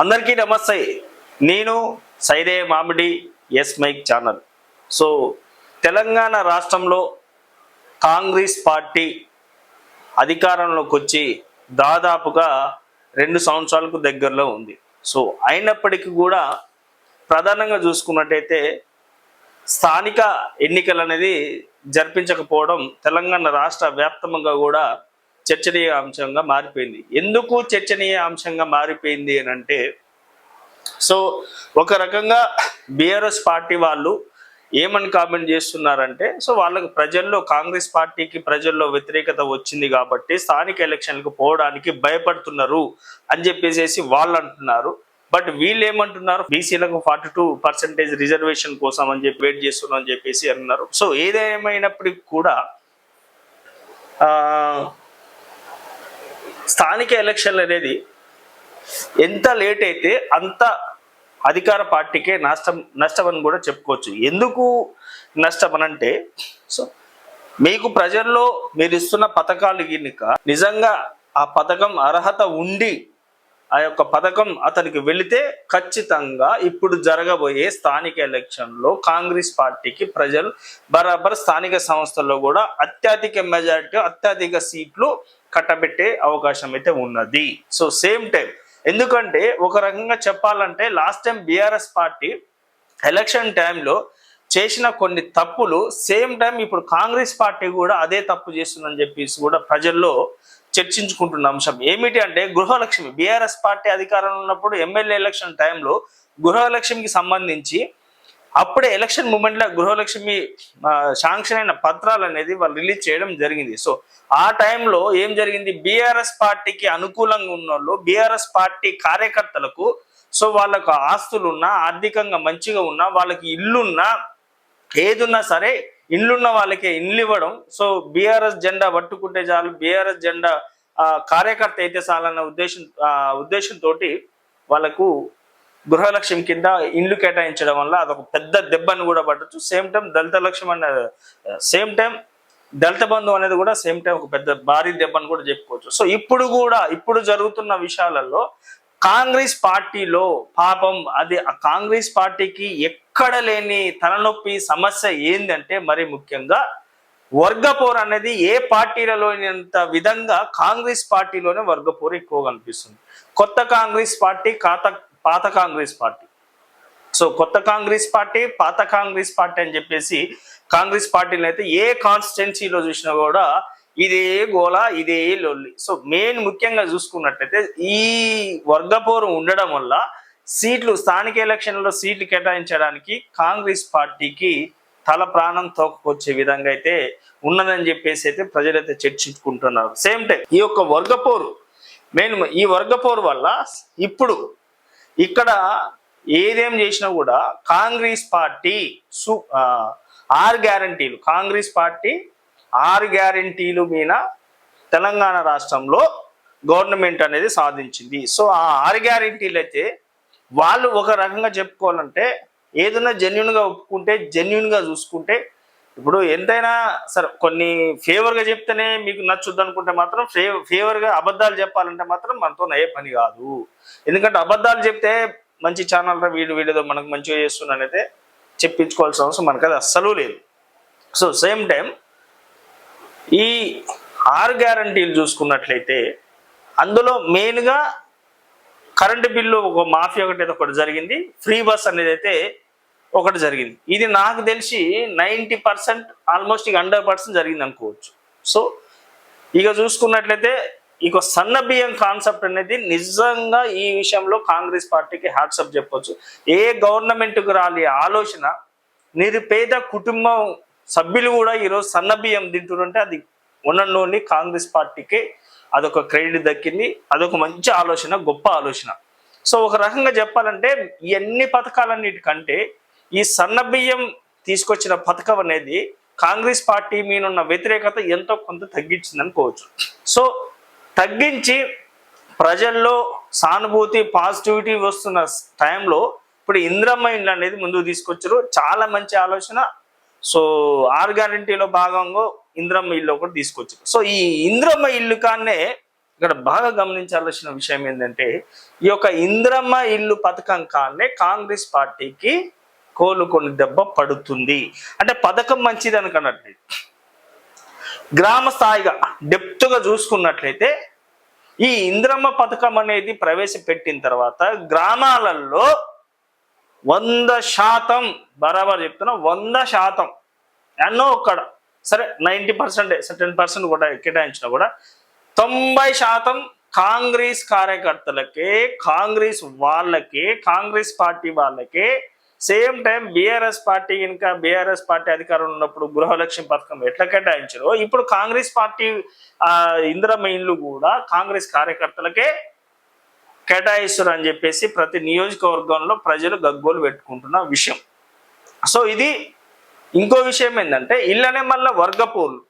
అందరికీ నమస్తే. నేను సైదే మామిడి S mic channel. So Telangana రాష్ట్రంలో కాంగ్రెస్ పార్టీ అధికారంలోకి వచ్చి దాదాపుగా రెండు సంవత్సరాలకు దగ్గరలో ఉంది. సో అయినప్పటికీ కూడా ప్రధానంగా చూసుకున్నట్టయితే స్థానిక ఎన్నికలు అనేది జరిపించకపోవడం తెలంగాణ రాష్ట్ర వ్యాప్తంగా కూడా చర్చనీయ అంశంగా మారిపోయింది. ఎందుకు చర్చనీయ అంశంగా మారిపోయింది అని అంటే సో ఒక రకంగా బీఆర్ఎస్ పార్టీ వాళ్ళు ఏమని కామెంట్ చేస్తున్నారంటే సో వాళ్ళకి ప్రజల్లో కాంగ్రెస్ పార్టీకి ప్రజల్లో వ్యతిరేకత వచ్చింది కాబట్టి స్థానిక ఎలక్షన్లకు పోవడానికి భయపడుతున్నారు అని చెప్పేసి వాళ్ళు అంటున్నారు. బట్ వీళ్ళు ఏమంటున్నారు బీసీలకు ఫార్టీ టూ పర్సెంటేజ్ రిజర్వేషన్ కోసం అని చెప్పి వెయిట్ చేస్తున్నాం అని చెప్పేసి అన్నారు. సో ఏదేమైనప్పటికీ కూడా స్థానిక ఎలక్షన్లు అనేది ఎంత లేట్ అయితే అంత అధికార పార్టీకే నష్టం నష్టం అని కూడా చెప్పుకోవచ్చు. ఎందుకు నష్టం అని అంటే సో మీకు ప్రజల్లో మీరు ఇస్తున్న పథకాలు గినుక నిజంగా ఆ పథకం అర్హత ఉండి ఆ యొక్క పథకం అతనికి వెళితే ఖచ్చితంగా ఇప్పుడు జరగబోయే స్థానిక ఎలక్షన్లో కాంగ్రెస్ పార్టీకి ప్రజలు బరాబర్ స్థానిక సంస్థల్లో కూడా అత్యధిక మెజారిటీ అత్యధిక సీట్లు కట్టబెట్టే అవకాశం అయితే ఉన్నది. సో సేమ్ టైం ఎందుకంటే ఒక రకంగా చెప్పాలంటే last time BRS party election టైంలో చేసిన కొన్ని తప్పులు సేమ్ టైం ఇప్పుడు కాంగ్రెస్ పార్టీ కూడా అదే తప్పు చేస్తుందని చెప్పేసి కూడా ప్రజల్లో చర్చించుకుంటున్న అంశం ఏమిటి అంటే గృహలక్ష్మి. బీఆర్ఎస్ పార్టీ అధికారంలో ఉన్నప్పుడు ఎమ్మెల్యే ఎలక్షన్ టైంలో గృహలక్ష్మికి సంబంధించి అప్పుడే ఎలక్షన్ మూమెంట్లో గృహలక్ష్మి శాంక్షన్ అయిన పత్రాలు అనేది వాళ్ళు రిలీజ్ చేయడం జరిగింది. సో ఆ టైంలో ఏం జరిగింది? బీఆర్ఎస్ పార్టీకి అనుకూలంగా ఉన్న వాళ్ళు బీఆర్ఎస్ పార్టీ కార్యకర్తలకు సో వాళ్ళకు ఆస్తులున్నా ఆర్థికంగా మంచిగా ఉన్నా వాళ్ళకి ఇల్లున్నా ఏదున్నా సరే ఇల్లున్న వాళ్ళకి ఇల్లు ఇవ్వడం సో బీఆర్ఎస్ జెండా పట్టుకుంటే చాలు బీఆర్ఎస్ జెండా కార్యకర్త అయితే చాలన్న ఉద్దేశం ఉద్దేశంతో వాళ్ళకు గృహలక్ష్యం కింద ఇండ్లు కేటాయించడం వల్ల అదొక పెద్ద దెబ్బను కూడా పట్టచ్చు. సేమ్ టైం దళిత లక్ష్యం అనే సేమ్ టైం దళిత బంధు అనేది కూడా సేమ్ టైం ఒక పెద్ద భారీ దెబ్బను కూడా చెప్పుకోవచ్చు. సో ఇప్పుడు కూడా ఇప్పుడు జరుగుతున్న విషయాలలో కాంగ్రెస్ పార్టీలో పాపం అది ఆ కాంగ్రెస్ పార్టీకి ఎక్కడ లేని తలనొప్పి సమస్య ఏందంటే మరి ముఖ్యంగా వర్గపోర్ అనేది ఏ పార్టీలలో విధంగా కాంగ్రెస్ పార్టీలోనే వర్గపోరు ఎక్కువ కనిపిస్తుంది. కొత్త కాంగ్రెస్ పార్టీ కాత పాత కాంగ్రెస్ పార్టీ. సో కొత్త కాంగ్రెస్ పార్టీ పాత కాంగ్రెస్ పార్టీ అని చెప్పేసి కాంగ్రెస్ పార్టీని అయితే ఏ కాన్స్టిట్యున్సీలో చూసినా కూడా ఇదే గోల ఇదే లొల్లి. సో మెయిన్ ముఖ్యంగా చూసుకున్నట్టయితే ఈ వర్గపోరు ఉండడం వల్ల సీట్లు స్థానిక ఎలక్షన్లో సీట్లు కేటాయించడానికి కాంగ్రెస్ పార్టీకి తల ప్రాణం తోకొచ్చే విధంగా అయితే ఉన్నదని చెప్పేసి అయితే ప్రజలైతే చర్చించుకుంటున్నారు. సేమ్ టైం ఈ యొక్క వర్గపోరు మెయిన్ ఈ వర్గపోరు వల్ల ఇప్పుడు ఇక్కడ ఏదేం చేసినా కూడా కాంగ్రెస్ పార్టీ సు ఆరు గ్యారంటీలు కాంగ్రెస్ పార్టీ ఆరు గ్యారంటీలు మీద తెలంగాణ రాష్ట్రంలో గవర్నమెంట్ అనేది సాధించింది. సో ఆ ఆరు గ్యారంటీలు అయితే వాళ్ళు ఒక రకంగా చెప్పుకోవాలంటే ఏదైనా జెన్యున్గా ఒప్పుకుంటే జెన్యున్గా చూసుకుంటే ఇప్పుడు ఎంతైనా సరే కొన్ని ఫేవర్గా చెప్తేనే మీకు నచ్చుద్ది అనుకుంటే మాత్రం ఫేవర్ ఫేవర్గా అబద్ధాలు చెప్పాలంటే మాత్రం మనతో అయ్యే పని కాదు. ఎందుకంటే అబద్ధాలు చెప్తే మంచి ఛానల్ వీడు వీడియో మనకు మంచిగా చేస్తున్నానైతే చెప్పించుకోవాల్సిన అవసరం మనకు అది అస్సలు లేదు. సో సేమ్ టైం ఈ ఆరు గ్యారంటీలు చూసుకున్నట్లయితే అందులో మెయిన్గా కరెంటు బిల్లు ఒక మాఫీ ఒకటి అయితే ఒకటి జరిగింది ఫ్రీ బస్ అనేది అయితే ఒకటి జరిగింది. ఇది నాకు తెలిసి నైంటీ పర్సెంట్ ఆల్మోస్ట్ ఇక హండ్రెడ్ పర్సెంట్ జరిగింది అనుకోవచ్చు. సో ఇక చూసుకున్నట్లయితే ఇక సన్న బియ్యం కాన్సెప్ట్ అనేది నిజంగా ఈ విషయంలో కాంగ్రెస్ పార్టీకి హ్యాట్సప్ చెప్పొచ్చు. ఏ గవర్నమెంట్కి రాలి ఆలోచన నిరుపేద కుటుంబం సభ్యులు కూడా ఈరోజు సన్న బియ్యం తింటుంటే అది ఉన్నోని కాంగ్రెస్ పార్టీకి అదొక క్రెడిట్ దక్కింది అదొక మంచి ఆలోచన గొప్ప ఆలోచన. సో ఒక రకంగా చెప్పాలంటే ఎన్ని పథకాలన్నిటికంటే ఈ సన్న బియ్యం తీసుకొచ్చిన పథకం అనేది కాంగ్రెస్ పార్టీ మీనున్న వ్యతిరేకత ఎంతో కొంత తగ్గించింది అనుకోవచ్చు సో తగ్గించి ప్రజల్లో సానుభూతి పాజిటివిటీ వస్తున్న టైంలో ఇప్పుడు ఇంద్రమ్మ ఇండ్లు అనేది ముందుకు తీసుకొచ్చారు. చాలా మంచి ఆలోచన. సో ఆరు గ్యారంటీలో భాగంగా ఇంద్రమ్మ ఇల్లు ఒకటి తీసుకొచ్చారు సో ఈ ఇంద్రమ్మ ఇల్లు కానే ఇక్కడ బాగా గమనించాల్సిన విషయం ఏంటంటే ఈ యొక్క ఇంద్రమ్మ ఇల్లు పథకం కానే కాంగ్రెస్ పార్టీకి కోలుకొని దెబ్బ పడుతుంది. అంటే పథకం మంచిది అనుకున్నట్లయితే గ్రామ స్థాయిగా డెప్త్గా చూసుకున్నట్లయితే ఈ ఇంద్రమ్మ పథకం అనేది ప్రవేశపెట్టిన తర్వాత గ్రామాలలో వంద శాతం బరాబర్ చెప్తున్నా వంద శాతం ఎన్నో ఒక్కడ సరే నైంటీ పర్సెంట్ టెన్ పర్సెంట్ కూడా కేటాయించినా కూడా తొంభై శాతం కాంగ్రెస్ కార్యకర్తలకే కాంగ్రెస్ వాళ్ళకే కాంగ్రెస్ పార్టీ వాళ్ళకే సేమ్ టైం బీఆర్ఎస్ పార్టీ ఇంకా బీఆర్ఎస్ పార్టీ అధికారంలో ఉన్నప్పుడు గృహలక్ష్మి పథకం ఎట్లా కేటాయించారో ఇప్పుడు కాంగ్రెస్ పార్టీ ఆ ఇందిరమ్మ కూడా కాంగ్రెస్ కార్యకర్తలకే కేటాయిస్తారు అని చెప్పేసి ప్రతి నియోజకవర్గంలో ప్రజలు గగ్గోలు పెట్టుకుంటున్న విషయం. సో ఇది ఇంకో విషయం ఏంటంటే ఇళ్ళనే మళ్ళీ వర్గపోలు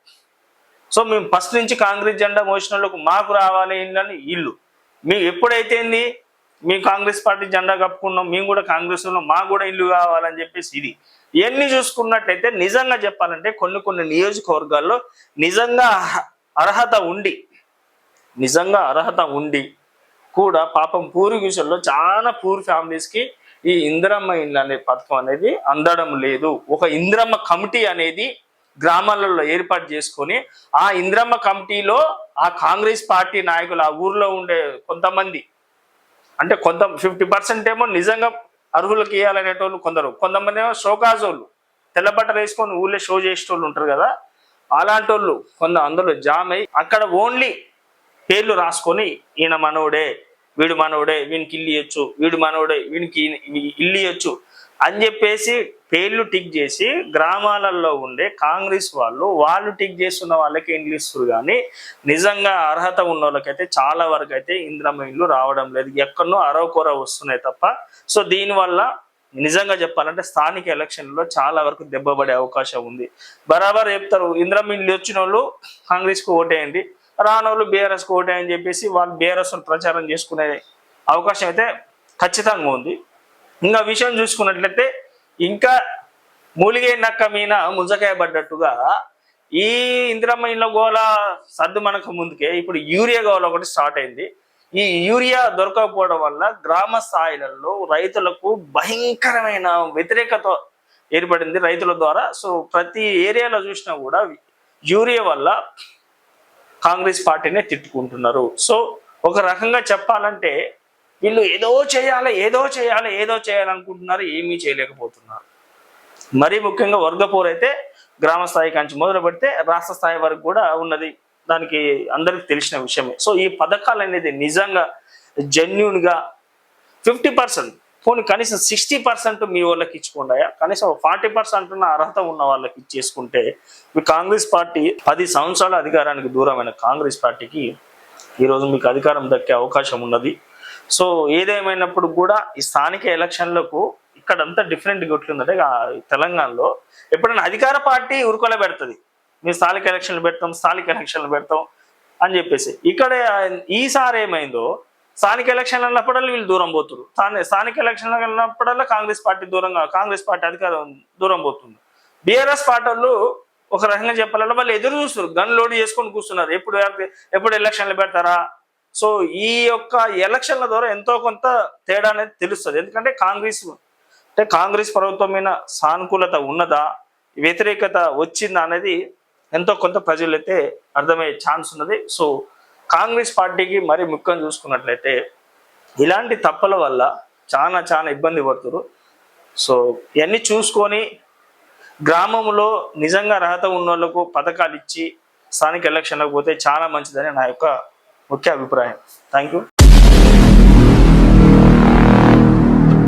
సో మేము ఫస్ట్ నుంచి కాంగ్రెస్ జెండా మోసిన మాకు రావాలి ఇళ్ళని ఇల్లు. మేము ఎప్పుడైతే ఏంది మేము కాంగ్రెస్ పార్టీ జెండా కప్పుకున్నాం మేము కూడా కాంగ్రెస్ ఉన్నాం మాకు కూడా ఇల్లు కావాలని చెప్పేసి ఇది. ఇవన్నీ చూసుకున్నట్టయితే నిజంగా చెప్పాలంటే కొన్ని కొన్ని నియోజకవర్గాల్లో నిజంగా అర్హత ఉండి నిజంగా అర్హత ఉండి కూడా పాపం పూర్ చాలా పూర్ ఫ్యామిలీస్కి ఈ ఇందిరమ్మ ఇండ్లు అనే పథకం అనేది అందడం లేదు. ఒక ఇందిరమ్మ కమిటీ అనేది గ్రామాలలో ఏర్పాటు చేసుకొని ఆ ఇందిరమ్మ కమిటీలో ఆ కాంగ్రెస్ పార్టీ నాయకులు ఆ ఊర్లో ఉండే కొంతమంది అంటే కొంత ఫిఫ్టీ పర్సెంట్ ఏమో నిజంగా అర్హులకు ఇవ్వాలనేటోళ్ళు కొందరు. కొంతమంది ఏమో షోకాజోళ్ళు. తెల్లబట్టలు వేసుకొని ఊళ్ళో షో చేసేటోళ్ళు ఉంటారు కదా. అలాంటి వాళ్ళు కొంత అందులో జామ్ అయ్యి అక్కడ ఓన్లీ పేర్లు రాసుకొని ఈయన మనవుడే వీడు మనవడే వీనికి ఇల్లు ఇవ్వచ్చు వీడు మనవడే వీనికి ఇల్లు ఇవ్వచ్చు అని చెప్పేసి పేర్లు టిక్ చేసి గ్రామాలలో ఉండే కాంగ్రెస్ వాళ్ళు వాళ్ళు టిక్ చేస్తున్న వాళ్ళకి ఇండ్లు ఇస్తారు కానీ నిజంగా అర్హత ఉన్న వాళ్ళకైతే చాలా వరకు అయితే ఇంద్రమ రావడం లేదు. ఎక్కడనో అరవకొర వస్తున్నాయి తప్ప. సో దీనివల్ల నిజంగా చెప్పాలంటే స్థానిక ఎలక్షన్లో చాలా వరకు దెబ్బపడే అవకాశం ఉంది. బరాబర్ చెప్తారు ఇంద్రమ ఇల్లు వచ్చిన వాళ్ళు కాంగ్రెస్కి ఓటేయండి. రానోళ్ళు బీఆర్ఎస్కి ఓటేయని చెప్పేసి వాళ్ళు బీఆర్ఎస్ను ప్రచారం చేసుకునే అవకాశం అయితే ఖచ్చితంగా ఉంది. ఇంకా విషయం చూసుకున్నట్లయితే ఇంకా మూలిగే నక్క మీద ముంజకాయ పడ్డట్టుగా ఈ ఇందిరమ్మ ఇళ్ళ గోల సర్దు మనకు ముందుకే ఇప్పుడు యూరియా గోల ఒకటి స్టార్ట్ అయింది. ఈ యూరియా దొరకకపోవడం వల్ల గ్రామ స్థాయిలలో రైతులకు భయంకరమైన వ్యతిరేకత ఏర్పడింది రైతుల ద్వారా. సో ప్రతి ఏరియాలో చూసినా కూడా యూరియా వల్ల కాంగ్రెస్ పార్టీనే తిట్టుకుంటున్నారు. సో ఒక రకంగా చెప్పాలంటే వీళ్ళు ఏదో చేయాలి ఏదో చేయాలి ఏదో చేయాలనుకుంటున్నారు ఏమీ చేయలేకపోతున్నారు. మరీ ముఖ్యంగా వర్గపోరు అయితే గ్రామ స్థాయి కంచి మొదలు పెడితే రాష్ట్ర స్థాయి వరకు కూడా ఉన్నది. దానికి అందరికి తెలిసిన విషయమే. సో ఈ పథకాలు అనేది నిజంగా జెన్యున్గా ఫిఫ్టీ పర్సెంట్ పోనీ కనీసం సిక్స్టీ పర్సెంట్ మీ వాళ్ళకి ఇచ్చుకుంటాయా కనీసం ఫార్టీ పర్సెంట్ అర్హత ఉన్న వాళ్ళకి ఇచ్చేసుకుంటే మీ కాంగ్రెస్ పార్టీ పది సంవత్సరాల అధికారానికి దూరమైన కాంగ్రెస్ పార్టీకి ఈరోజు మీకు అధికారం దక్కే అవకాశం ఉన్నది. సో ఏదేమైనప్పుడు కూడా ఈ స్థానిక ఎలక్షన్లకు ఇక్కడంతా డిఫరెంట్ ఉంటుందంటే తెలంగాణలో. ఎప్పుడైనా అధికార పార్టీ ఉరుకొల పెడుతుంది మేము స్థానిక ఎలక్షన్లు పెడతాం స్థానిక ఎలక్షన్లు పెడతాం అని చెప్పేసి. ఇక్కడ ఈసారి ఏమైందో స్థానిక ఎలక్షన్లు అన్నప్పుడల్లా వీళ్ళు దూరం పోతున్నారు స్థానిక స్థానిక ఎలక్షన్లు అన్నప్పుడల్లా కాంగ్రెస్ పార్టీ దూరంగా కాంగ్రెస్ పార్టీ అధికారం దూరం పోతుంది బీఆర్ఎస్ పార్టీలు ఒక రకంగా చెప్పాలంటే వాళ్ళు ఎదురు చూస్తున్నారు. గన్ లోడ్ చేసుకొని కూర్చున్నారు. ఎప్పుడు ఎప్పుడు ఎలక్షన్లు పెడతారా? సో ఈ యొక్క ఎలక్షన్ల ద్వారా ఎంతో కొంత తేడా అనేది తెలుస్తుంది. ఎందుకంటే కాంగ్రెస్ అంటే కాంగ్రెస్ ప్రభుత్వం మీద సానుకూలత ఉన్నదా వ్యతిరేకత వచ్చిందా అనేది ఎంతో కొంత ప్రజలైతే అర్థమయ్యే ఛాన్స్ ఉన్నది. సో కాంగ్రెస్ పార్టీకి మరి ముఖ్యం చూసుకున్నట్లయితే ఇలాంటి తప్పుల వల్ల చాలా చాలా ఇబ్బంది పడుతురు సో ఇవన్నీ చూసుకొని గ్రామంలో నిజంగా అర్హత ఉన్న వాళ్ళకు పథకాలు ఇచ్చి స్థానిక ఎలక్షన్లకు పోతే చాలా మంచిదని నా యొక్క ముఖ్య అభిప్రాయం. Thank you